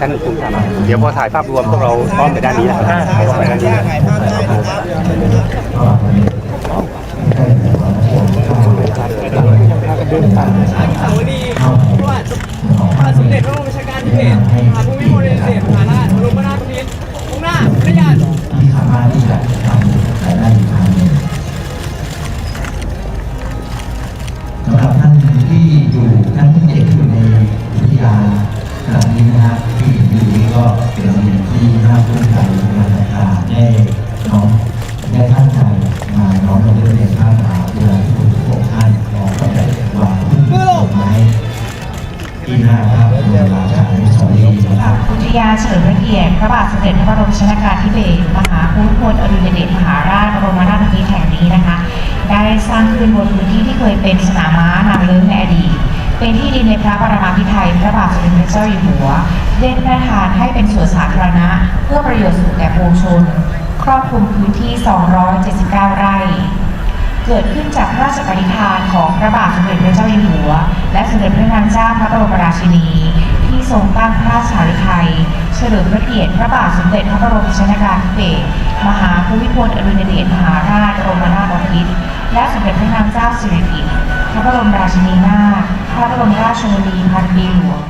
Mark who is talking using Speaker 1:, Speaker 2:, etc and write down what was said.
Speaker 1: ท่านภูมิธรรมเดี๋ยวพอถ่ายภาพรวมพวกเราพร้อมไปด้านนี้นะครับไปด้านนี้
Speaker 2: อนุสาวรีย์พระบาทพระสมเด็จพระบรมราชกาลที่เบศะ
Speaker 3: ที่อยู่นี้ก็เป็นโรงเรียนที่น่าภูมิใจในการจัดการได้น้องได้ตั้งใจมาน้องมาเรียนภาษาเวลาที่คุณทุกท่านน้องก็ได้วางผู้ดอกไม้ที่หน้าพระบรมราชานุสาวรีนะครับ
Speaker 4: อุทยาเฉลิมพระเกียรติพระบาทสมเด็จพระบรมชนกาธิเบศรมหาภูมิพลอดุลยเดชมหาราชบรมนาถบพิตรแห่งนี้นะคะ ได้สร้างขึ้นบนพื้นที่ที่เคยเป็นสนามม้านางเลิ้งในอดีต เป็นที่ดินในพระบรมพิไทยพระบาทสมเด็จพระเจ้าอยู่หัวได้พระราชทานให้เป็นสวนสาธารณะ เพื่อประโยชน์สุขแก่ปวงชน ครอบคลุมพื้นที่ 279 ไร่ เกิดขึ้นจากพระราชปณิธานของพระบาทสมเด็จพระเจ้าอยู่หัว และสมเด็จพระนางเจ้าพระบรมราชินี ที่ทรงตั้งพระราชาฤทัยเฉลิมพระเกียรติพระบาทสมเด็จพระบรมชนกาธิเบศรมหาภูมิพลอดุลยเดชมหาราชบรมนาถบพิตรและสมเด็จพระนางเจ้าสิริกิติ์พระบรมราชินีนาถ พระบรมราชชนนีพันปีหลวง